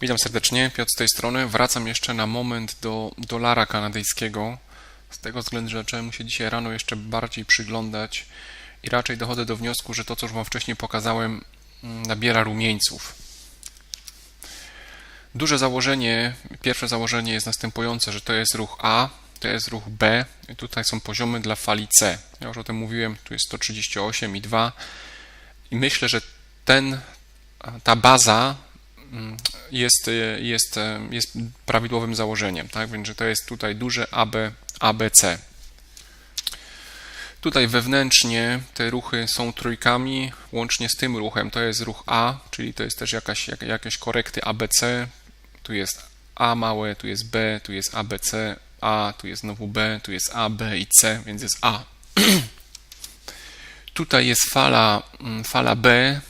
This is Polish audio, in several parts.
Witam serdecznie, Piotr z tej strony. Wracam jeszcze na moment do dolara kanadyjskiego. Z tego względu, że zacząłem się dzisiaj rano jeszcze bardziej przyglądać i raczej dochodzę do wniosku, że to, co już Wam wcześniej pokazałem, mm, nabiera rumieńców. Duże założenie, pierwsze założenie jest następujące, że to jest ruch A, to jest ruch B i tutaj są poziomy dla fali C. Ja już o tym mówiłem, tu jest 138 i 2 i myślę, że ten, ta baza jest, jest, jest prawidłowym założeniem, tak? Więc że to jest tutaj duże AB, ABC. Tutaj wewnętrznie te ruchy są trójkami, łącznie z tym ruchem. To jest ruch A, czyli to jest też jakaś, jak, jakieś korekty ABC. Tu jest A małe, tu jest B, tu jest ABC, A, tu jest znowu B, tu jest A, B i C, więc jest A. Tutaj jest fala, mm, fala B.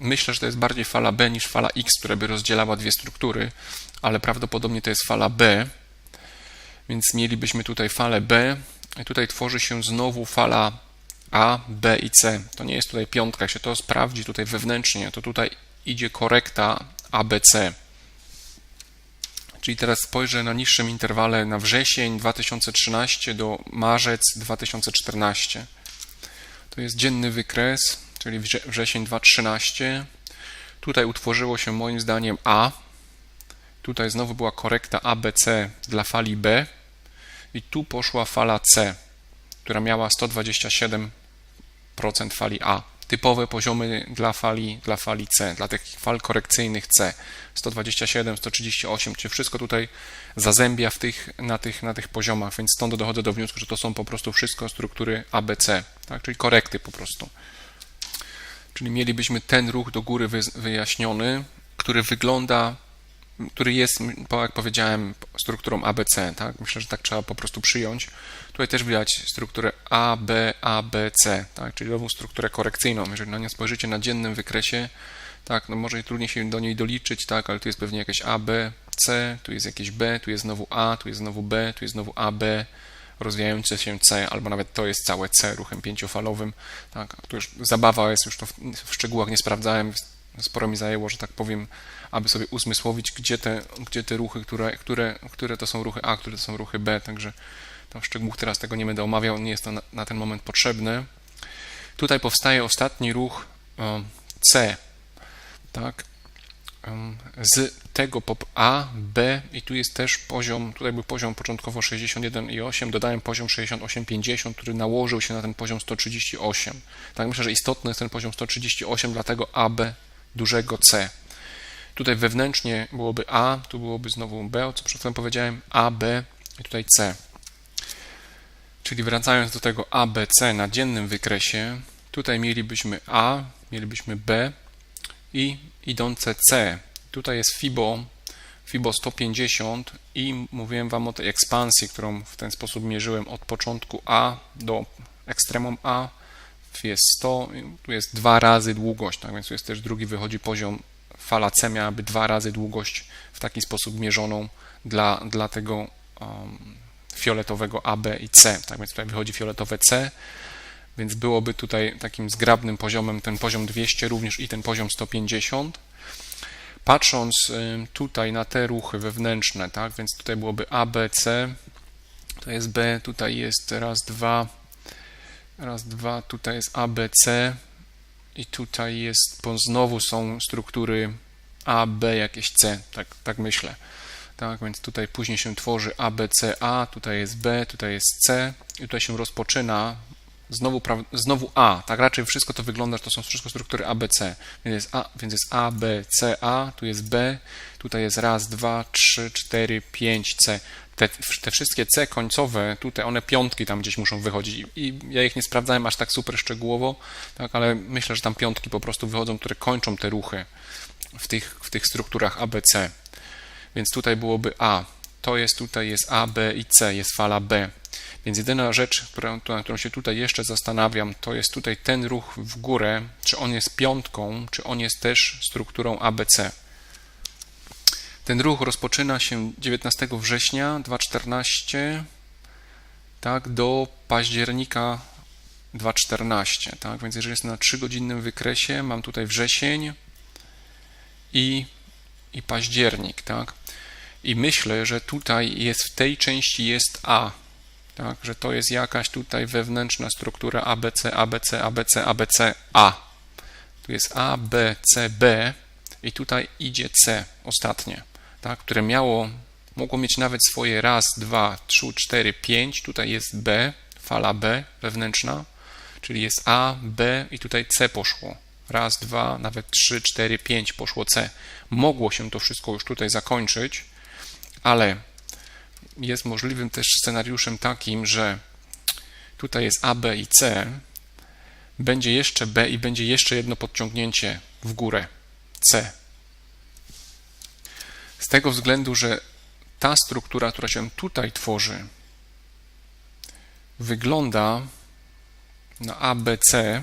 Myślę, że to jest bardziej fala B niż fala X, która by rozdzielała dwie struktury, ale prawdopodobnie to jest fala B. Więc mielibyśmy tutaj falę B, i tutaj tworzy się znowu fala A, B i C. To nie jest tutaj piątka, się to sprawdzi tutaj wewnętrznie, to tutaj idzie korekta ABC. Czyli teraz spojrzę na niższym interwale na wrzesień 2013 do marzec 2014. To jest dzienny wykres, czyli wrzesień 2013. Tutaj utworzyło się moim zdaniem A. Tutaj znowu była korekta ABC dla fali B. I tu poszła fala C, która miała 127% fali A. Typowe poziomy dla fali, dla fali C, dla tych fal korekcyjnych C. 127, 138, czy wszystko tutaj zazębia w tych, na, tych, na tych poziomach, więc stąd dochodzę do wniosku, że to są po prostu wszystko struktury ABC, tak? czyli korekty po prostu. Czyli mielibyśmy ten ruch do góry wyjaśniony, który wygląda który jest, jak powiedziałem, strukturą ABC. Tak? Myślę, że tak trzeba po prostu przyjąć. Tutaj też widać strukturę A, tak? czyli nową strukturę korekcyjną. Jeżeli na nią spojrzycie na dziennym wykresie, tak, no może trudniej się do niej doliczyć, tak, ale tu jest pewnie jakieś A, B, C, tu jest jakieś B, tu jest znowu A, tu jest znowu B, tu jest znowu A, B, rozwijające się C, albo nawet to jest całe C ruchem pięciofalowym. Tak, tu już zabawa jest, już to w, w szczegółach nie sprawdzałem, sporo mi zajęło, że tak powiem, aby sobie uzmysłowić, gdzie te, gdzie te ruchy, które, które, które to są ruchy A, które to są ruchy B, także tam w szczegółach teraz tego nie będę omawiał, nie jest to na, na ten moment potrzebne. Tutaj powstaje ostatni ruch C, tak, z tego pop A, B i tu jest też poziom, tutaj był poziom początkowo 61,8, dodałem poziom 68,50, który nałożył się na ten poziom 138. Tak, myślę, że istotny jest ten poziom 138, dlatego AB dużego C. Tutaj wewnętrznie byłoby A, tu byłoby znowu B, co przed chwilą powiedziałem, A, B i tutaj C. Czyli wracając do tego A, B, C na dziennym wykresie, tutaj mielibyśmy A, mielibyśmy B i idące C. Tutaj jest FIBO, FIBO 150 i mówiłem Wam o tej ekspansji, którą w ten sposób mierzyłem od początku A do ekstremum A. Jest 100, tu jest dwa razy długość, tak więc tu jest też drugi wychodzi poziom fala C miałaby dwa razy długość w taki sposób mierzoną dla, dla tego um, fioletowego A, B i C. Tak więc tutaj wychodzi fioletowe C, więc byłoby tutaj takim zgrabnym poziomem ten poziom 200 również i ten poziom 150. Patrząc tutaj na te ruchy wewnętrzne, tak, więc tutaj byłoby A, B, C, to jest B, tutaj jest raz, dwa, raz, dwa, tutaj jest A, B, C, i tutaj jest, bo znowu są struktury A, B, jakieś C, tak, tak myślę. Tak, więc tutaj później się tworzy A, B, C, A, tutaj jest B, tutaj jest C i tutaj się rozpoczyna znowu, znowu A. Tak raczej wszystko to wygląda, że to są wszystko struktury A, B, C. Więc jest A, więc jest A, B, C, A, tu jest B, tutaj jest raz, dwa, trzy, cztery, pięć, C te, te, wszystkie C końcowe, tutaj one piątki tam gdzieś muszą wychodzić i ja ich nie sprawdzałem aż tak super szczegółowo, tak, ale myślę, że tam piątki po prostu wychodzą, które kończą te ruchy w tych, w tych strukturach ABC. Więc tutaj byłoby A, to jest tutaj jest A, B i C, jest fala B. Więc jedyna rzecz, którą, na którą się tutaj jeszcze zastanawiam, to jest tutaj ten ruch w górę, czy on jest piątką, czy on jest też strukturą ABC. Ten ruch rozpoczyna się 19 września 2014 tak, do października 2014. Tak? Więc jeżeli jest na 3-godzinnym wykresie, mam tutaj wrzesień i, i październik, tak? I myślę, że tutaj jest w tej części jest A, tak? Że to jest jakaś tutaj wewnętrzna struktura ABC, ABC, ABC, ABC, A. Tu jest A, B, C, B i tutaj idzie C ostatnie, tak? Które miało, mogło mieć nawet swoje raz, dwa, trzy, cztery, pięć. Tutaj jest B, fala B wewnętrzna, czyli jest A, B i tutaj C poszło. Raz, dwa, nawet trzy, cztery, pięć poszło C. Mogło się to wszystko już tutaj zakończyć, ale jest możliwym też scenariuszem takim, że tutaj jest A, B i C, będzie jeszcze B i będzie jeszcze jedno podciągnięcie w górę C. Z tego względu, że ta struktura, która się tutaj tworzy, wygląda na ABC,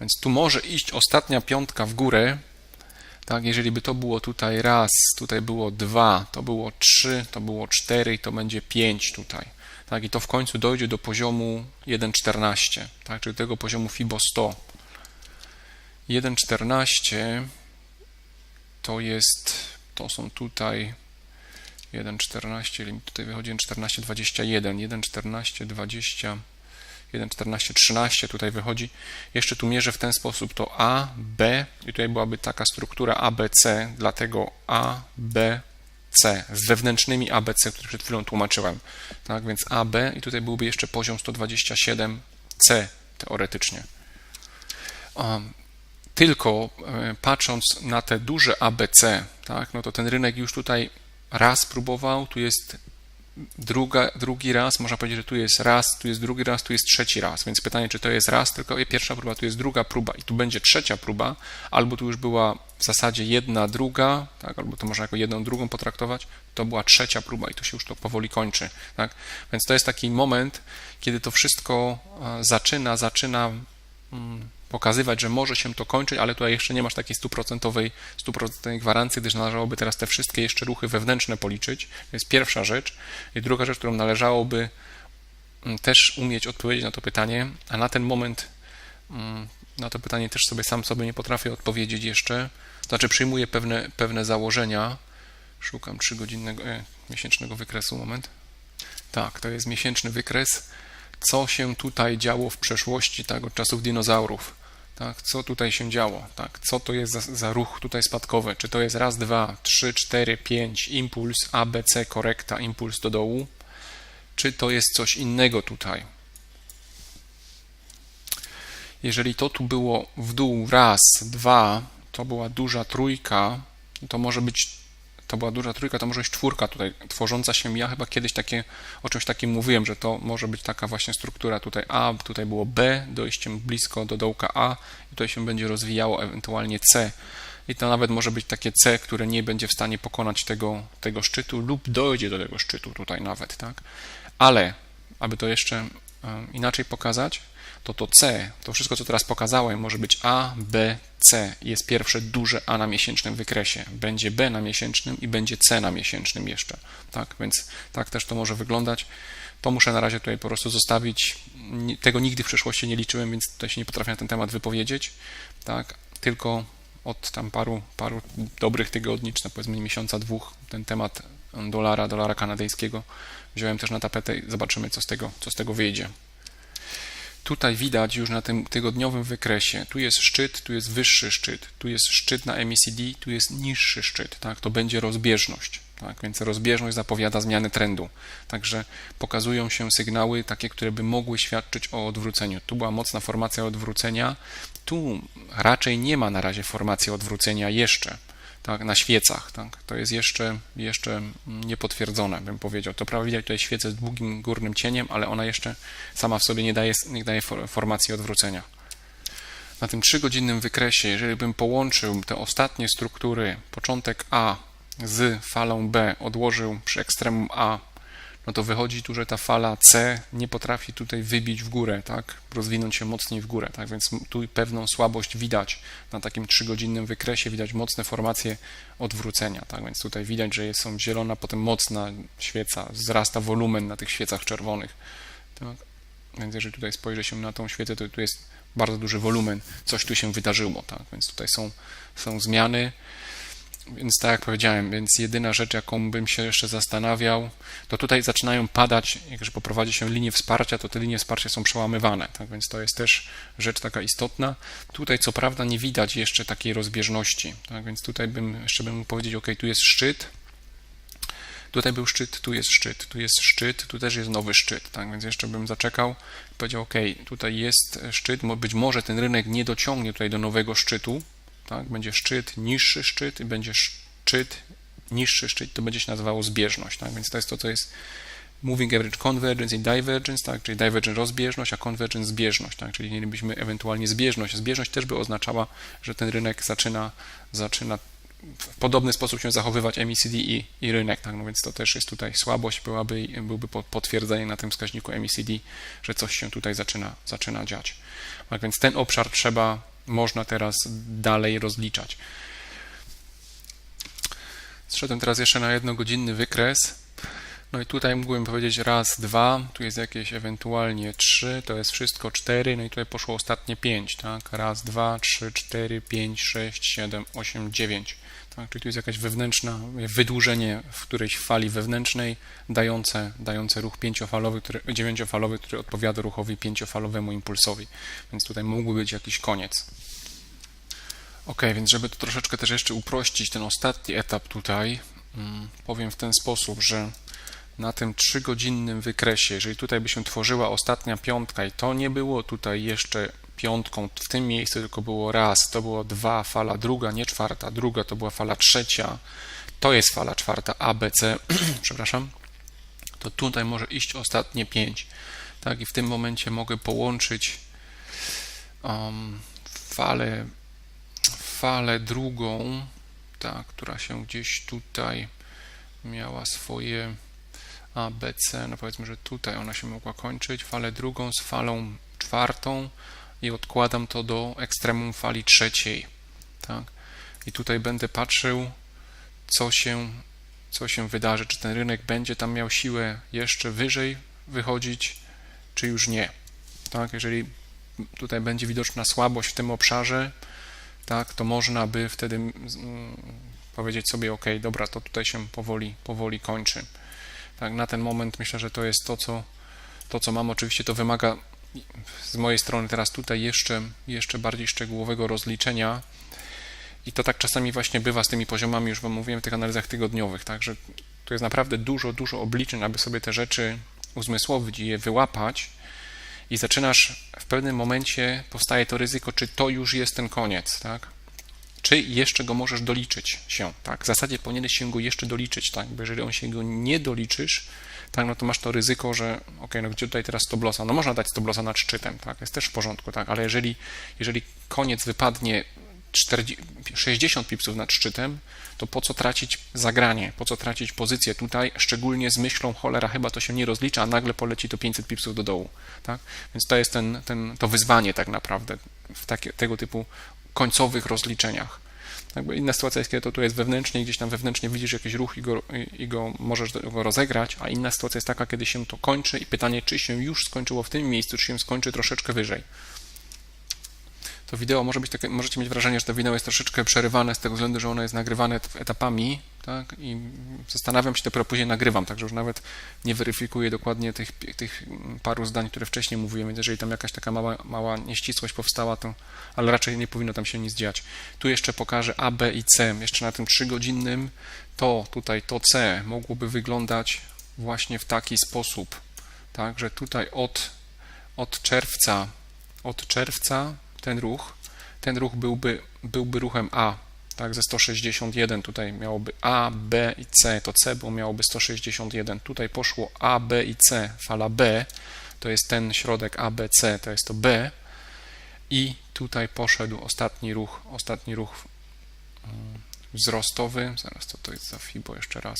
więc tu może iść ostatnia piątka w górę. Tak, jeżeli by to było tutaj raz, tutaj było dwa, to było trzy, to było cztery i to będzie pięć tutaj. Tak, i to w końcu dojdzie do poziomu 1,14, tak, czyli tego poziomu FIBO 100. 1,14 to jest, to są tutaj 1,14, czyli tutaj wychodzi 1,14,21, 1,14,20, 1,14,13 tutaj wychodzi. Jeszcze tu mierzę w ten sposób to A, B i tutaj byłaby taka struktura ABC, dlatego A, B, C z wewnętrznymi ABC, które przed chwilą tłumaczyłem. Tak, więc AB i tutaj byłby jeszcze poziom 127C teoretycznie. Um, tylko e, patrząc na te duże ABC, tak, no to ten rynek już tutaj raz próbował, tu jest druga, drugi raz, można powiedzieć, że tu jest raz, tu jest drugi raz, tu jest trzeci raz. Więc pytanie, czy to jest raz, tylko pierwsza próba, tu jest druga próba i tu będzie trzecia próba, albo tu już była w zasadzie jedna, druga, tak, albo to można jako jedną, drugą potraktować, to była trzecia próba i tu się już to powoli kończy. Tak? Więc to jest taki moment, kiedy to wszystko zaczyna, zaczyna mm, pokazywać, że może się to kończyć, ale tutaj jeszcze nie masz takiej stuprocentowej, gwarancji, gdyż należałoby teraz te wszystkie jeszcze ruchy wewnętrzne policzyć. To jest pierwsza rzecz. I druga rzecz, którą należałoby mm, też umieć odpowiedzieć na to pytanie, a na ten moment mm, na to pytanie też sobie sam sobie nie potrafię odpowiedzieć jeszcze. Znaczy przyjmuję pewne, pewne założenia. Szukam trzygodzinnego, e, miesięcznego wykresu, moment. Tak, to jest miesięczny wykres co się tutaj działo w przeszłości, tak, od czasów dinozaurów. Tak, co tutaj się działo, tak, co to jest za, za ruch tutaj spadkowy, czy to jest raz, dwa, trzy, cztery, pięć, impuls, A, B, C, korekta, impuls do dołu, czy to jest coś innego tutaj. Jeżeli to tu było w dół raz, dwa, to była duża trójka, to może być to była duża trójka, to może być czwórka tutaj tworząca się. Ja chyba kiedyś takie, o czymś takim mówiłem, że to może być taka właśnie struktura tutaj A, tutaj było B, dojściem blisko do dołka A i tutaj się będzie rozwijało ewentualnie C. I to nawet może być takie C, które nie będzie w stanie pokonać tego, tego szczytu lub dojdzie do tego szczytu tutaj nawet, tak? Ale, aby to jeszcze inaczej pokazać, to to C, to wszystko, co teraz pokazałem, może być A, B, C. Jest pierwsze duże A na miesięcznym wykresie. Będzie B na miesięcznym i będzie C na miesięcznym jeszcze. Tak, więc tak też to może wyglądać. To muszę na razie tutaj po prostu zostawić. Tego nigdy w przeszłości nie liczyłem, więc tutaj się nie potrafię na ten temat wypowiedzieć. Tak, tylko od tam paru, paru dobrych tygodni, czy powiedzmy miesiąca, dwóch, ten temat dolara, dolara kanadyjskiego wziąłem też na tapetę i zobaczymy, co z tego, co z tego wyjdzie. Tutaj widać już na tym tygodniowym wykresie, tu jest szczyt, tu jest wyższy szczyt, tu jest szczyt na MACD, tu jest niższy szczyt, tak? to będzie rozbieżność. Tak, więc rozbieżność zapowiada zmianę trendu. Także pokazują się sygnały takie, które by mogły świadczyć o odwróceniu. Tu była mocna formacja odwrócenia, tu raczej nie ma na razie formacji odwrócenia jeszcze tak, na świecach. Tak. To jest jeszcze, jeszcze niepotwierdzone, bym powiedział. To prawda widać tutaj świecę z długim górnym cieniem, ale ona jeszcze sama w sobie nie daje, nie daje formacji odwrócenia. Na tym trzygodzinnym wykresie, jeżeli bym połączył te ostatnie struktury, początek A z falą B, odłożył przy ekstremum A no to wychodzi tu, że ta fala C nie potrafi tutaj wybić w górę, tak, rozwinąć się mocniej w górę, tak, więc tu pewną słabość widać na takim trzygodzinnym wykresie, widać mocne formacje odwrócenia, tak, więc tutaj widać, że jest są zielona, potem mocna świeca, wzrasta wolumen na tych świecach czerwonych, tak, więc jeżeli tutaj spojrzę się na tą świecę, to tu jest bardzo duży wolumen, coś tu się wydarzyło, tak, więc tutaj są, są zmiany, Więc tak jak powiedziałem, więc jedyna rzecz, jaką bym się jeszcze zastanawiał, to tutaj zaczynają padać, jak już poprowadzi się linie wsparcia, to te linie wsparcia są przełamywane, tak? Więc to jest też rzecz taka istotna. Tutaj co prawda nie widać jeszcze takiej rozbieżności, tak? Więc tutaj bym jeszcze bym mógł powiedzieć, ok, tu jest szczyt, tutaj był szczyt, tu jest szczyt, tu jest szczyt, tu też jest nowy szczyt, tak? Więc jeszcze bym zaczekał powiedział, ok, tutaj jest szczyt, być może ten rynek nie dociągnie tutaj do nowego szczytu, tak? Będzie szczyt, niższy szczyt i będzie szczyt, niższy szczyt, to będzie się nazywało zbieżność. Tak? Więc to jest to, co jest moving average convergence i divergence, tak? czyli divergence rozbieżność, a convergence zbieżność, tak? czyli mielibyśmy ewentualnie zbieżność. Zbieżność też by oznaczała, że ten rynek zaczyna, zaczyna w podobny sposób się zachowywać MACD i, i rynek, tak? no więc to też jest tutaj słabość, byłaby, byłby potwierdzenie na tym wskaźniku MACD, że coś się tutaj zaczyna, zaczyna dziać. Tak więc ten obszar trzeba można teraz dalej rozliczać. Zszedłem teraz jeszcze na jednogodzinny wykres. No i tutaj mógłbym powiedzieć raz, dwa, tu jest jakieś ewentualnie trzy, to jest wszystko cztery, no i tutaj poszło ostatnie pięć, tak? Raz, dwa, trzy, cztery, pięć, sześć, siedem, osiem, dziewięć. Tak? Czyli tu jest jakaś wewnętrzna, wydłużenie w którejś fali wewnętrznej, dające, dające ruch pięciofalowy, który, dziewięciofalowy, który odpowiada ruchowi pięciofalowemu impulsowi. Więc tutaj mógłby być jakiś koniec. Ok, więc żeby to troszeczkę też jeszcze uprościć ten ostatni etap tutaj, mm, powiem w ten sposób, że na tym trzygodzinnym wykresie, jeżeli tutaj by się tworzyła ostatnia piątka i to nie było tutaj jeszcze piątką w tym miejscu, tylko było raz, to było dwa, fala druga, nie czwarta, druga to była fala trzecia, to jest fala czwarta ABC, przepraszam, to tutaj może iść ostatnie pięć. Tak, i w tym momencie mogę połączyć um, falę, falę drugą, ta, która się gdzieś tutaj miała swoje ABC, no powiedzmy, że tutaj ona się mogła kończyć, falę drugą z falą czwartą, i odkładam to do ekstremum fali trzeciej. Tak? I tutaj będę patrzył, co się, co się wydarzy, czy ten rynek będzie tam miał siłę jeszcze wyżej wychodzić, czy już nie. Tak? Jeżeli tutaj będzie widoczna słabość w tym obszarze, tak, to można by wtedy mm, powiedzieć sobie, ok, dobra, to tutaj się powoli, powoli kończy. Tak, na ten moment myślę, że to jest to, co, to, co mam. Oczywiście to wymaga z mojej strony teraz tutaj jeszcze, jeszcze bardziej szczegółowego rozliczenia. I to tak czasami właśnie bywa z tymi poziomami, już Wam mówiłem w tych analizach tygodniowych, także tu jest naprawdę dużo, dużo obliczeń, aby sobie te rzeczy uzmysłowić i je wyłapać. I zaczynasz w pewnym momencie, powstaje to ryzyko, czy to już jest ten koniec, tak? Czy jeszcze go możesz doliczyć się, tak? W zasadzie powinieneś się go jeszcze doliczyć, tak? Bo jeżeli on się go nie doliczysz, tak, no to masz to ryzyko, że ok, no gdzie tutaj teraz stoblosa? No można dać stoblosa nad szczytem, tak, jest też w porządku, tak, ale jeżeli, jeżeli koniec wypadnie 40, 60 pipsów nad szczytem, to po co tracić zagranie, po co tracić pozycję tutaj, szczególnie z myślą, cholera, chyba to się nie rozlicza, a nagle poleci to 500 pipsów do dołu, tak? Więc to jest ten, ten, to wyzwanie tak naprawdę w takie, tego typu końcowych rozliczeniach. Jakby inna sytuacja jest, kiedy to tu jest wewnętrznie, gdzieś tam wewnętrznie widzisz jakiś ruch i go, i, go możesz go rozegrać, a inna sytuacja jest taka, kiedy się to kończy i pytanie, czy się już skończyło w tym miejscu, czy się skończy troszeczkę wyżej. To wideo może być takie, możecie mieć wrażenie, że to wideo jest troszeczkę przerywane z tego względu, że ono jest nagrywane etapami, tak? I zastanawiam się, dopiero później nagrywam, także już nawet nie weryfikuję dokładnie tych, tych paru zdań, które wcześniej mówiłem, więc jeżeli tam jakaś taka mała, mała nieścisłość powstała, to, ale raczej nie powinno tam się nic dziać. Tu jeszcze pokażę A, B i C, jeszcze na tym trzygodzinnym, to tutaj, to C mogłoby wyglądać właśnie w taki sposób, tak, że tutaj od, od czerwca, od czerwca ten ruch, ten ruch byłby, byłby ruchem A, tak, ze 161 tutaj miałoby A, B i C, to C było miałoby 161, tutaj poszło A, B i C, fala B, to jest ten środek A, B, C, to jest to B. I tutaj poszedł ostatni ruch, ostatni ruch mm, wzrostowy, zaraz co to jest za FIBO jeszcze raz,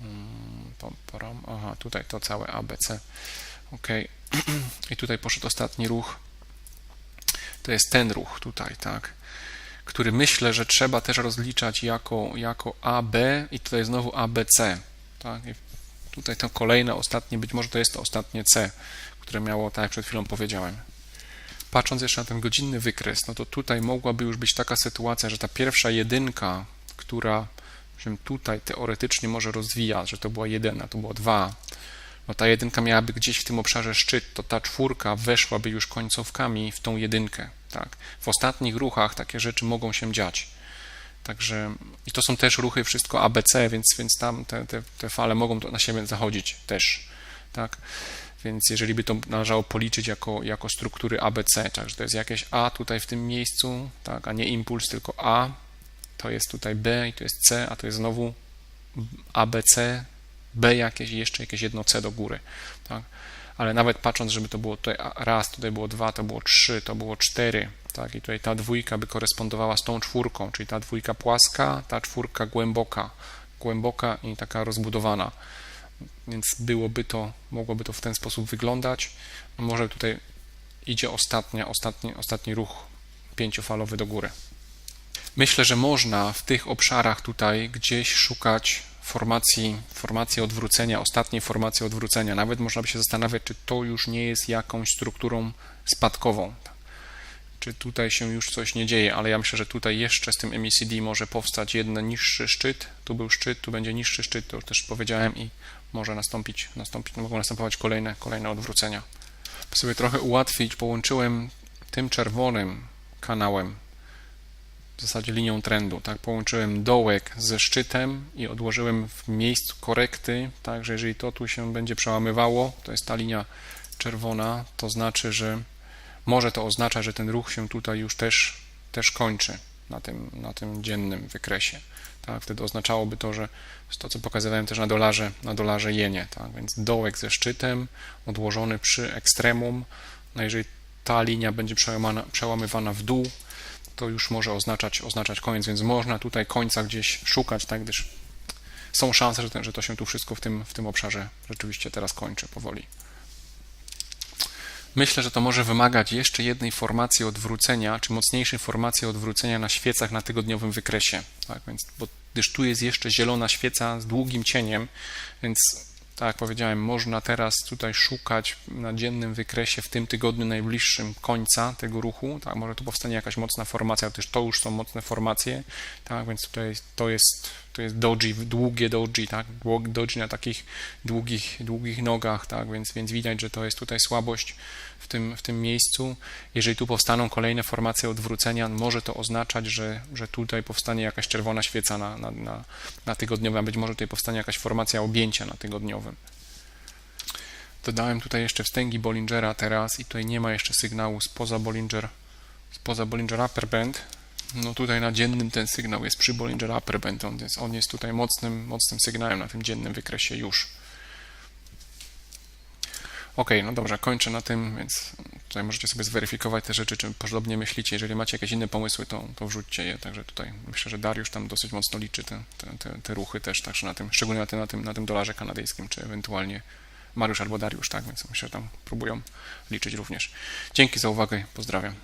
mm, aha, tutaj to całe ABC, ok, i tutaj poszedł ostatni ruch, to jest ten ruch tutaj, tak? Który myślę, że trzeba też rozliczać jako, jako AB i tutaj znowu ABC. Tak? Tutaj to kolejne, ostatnie, być może to jest to ostatnie C, które miało, tak jak przed chwilą powiedziałem. patrząc jeszcze na ten godzinny wykres, no to tutaj mogłaby już być taka sytuacja, że ta pierwsza jedynka, która się tutaj teoretycznie może rozwijać, że to była jedna, to było dwa, no ta jedynka miałaby gdzieś w tym obszarze szczyt, to ta czwórka weszłaby już końcówkami w tą jedynkę. Tak? W ostatnich ruchach takie rzeczy mogą się dziać. Także i to są też ruchy wszystko ABC, więc, więc tam te, te, te fale mogą na siebie zachodzić też. Tak? Więc jeżeli by to należało policzyć jako, jako struktury ABC, także to jest jakieś A tutaj w tym miejscu, tak, a nie impuls, tylko A, to jest tutaj B i to jest C, a to jest znowu ABC, B jakieś jeszcze jakieś jedno C do góry. Tak? Ale nawet patrząc, żeby to było tutaj raz, tutaj było dwa, to było trzy, to było cztery, tak? I tutaj ta dwójka by korespondowała z tą czwórką, czyli ta dwójka płaska, ta czwórka głęboka, głęboka i taka rozbudowana. Więc byłoby to, mogłoby to w ten sposób wyglądać. Może tutaj idzie ostatnia, ostatni, ostatni ruch pięciofalowy do góry. Myślę, że można w tych obszarach tutaj gdzieś szukać formacji, formacji odwrócenia, ostatniej formacji odwrócenia. Nawet można by się zastanawiać, czy to już nie jest jakąś strukturą spadkową. Czy tutaj się już coś nie dzieje, ale ja myślę, że tutaj jeszcze z tym MECD może powstać jeden niższy szczyt. Tu był szczyt, tu będzie niższy szczyt, to już też powiedziałem i może nastąpić, nastąpić mogą następować kolejne, kolejne odwrócenia. By sobie trochę ułatwić, połączyłem tym czerwonym kanałem w zasadzie linią trendu. Tak, połączyłem dołek ze szczytem i odłożyłem w miejscu korekty, tak, że jeżeli to tu się będzie przełamywało, to jest ta linia czerwona, to znaczy, że może to oznaczać, że ten ruch się tutaj już też, też kończy na tym, na tym dziennym wykresie. Tak, wtedy oznaczałoby to, że to, co pokazywałem też na dolarze, na dolarze jenie, tak, więc dołek ze szczytem odłożony przy ekstremum, no jeżeli ta linia będzie przełamywana w dół, to już może oznaczać, oznaczać koniec, więc można tutaj końca gdzieś szukać, tak, gdyż są szanse, że, ten, że to się tu wszystko w tym, w tym obszarze rzeczywiście teraz kończy powoli. Myślę, że to może wymagać jeszcze jednej formacji odwrócenia, czy mocniejszej formacji odwrócenia na świecach na tygodniowym wykresie. Tak, więc, bo, gdyż tu jest jeszcze zielona świeca z długim cieniem, więc tak jak powiedziałem, można teraz tutaj szukać na dziennym wykresie w tym tygodniu najbliższym końca tego ruchu. Tak, może tu powstanie jakaś mocna formacja, też to już są mocne formacje, tak, więc tutaj to jest to jest doji, długie doji, tak, doji na takich długich, długich nogach, tak, więc, więc widać, że to jest tutaj słabość w tym, w tym miejscu. Jeżeli tu powstaną kolejne formacje odwrócenia, może to oznaczać, że, że tutaj powstanie jakaś czerwona świeca na, na, na, na tygodniowym, a być może tutaj powstanie jakaś formacja objęcia na tygodniowym. Dodałem tutaj jeszcze wstęgi Bollingera teraz i tutaj nie ma jeszcze sygnału spoza Bollinger, spoza Bollinger Upper Band, no tutaj na dziennym ten sygnał jest przy Bollinger Upper Band, on jest, on jest tutaj mocnym, mocnym sygnałem na tym dziennym wykresie już. Ok, no dobrze, kończę na tym, więc tutaj możecie sobie zweryfikować te rzeczy, czy podobnie myślicie. Jeżeli macie jakieś inne pomysły, to, to wrzućcie je. Także tutaj myślę, że Dariusz tam dosyć mocno liczy te, te, te, te ruchy też, także na tym, szczególnie na tym, na, tym, na tym dolarze kanadyjskim, czy ewentualnie Mariusz albo Dariusz, tak, więc myślę, że tam próbują liczyć również. Dzięki za uwagę, pozdrawiam.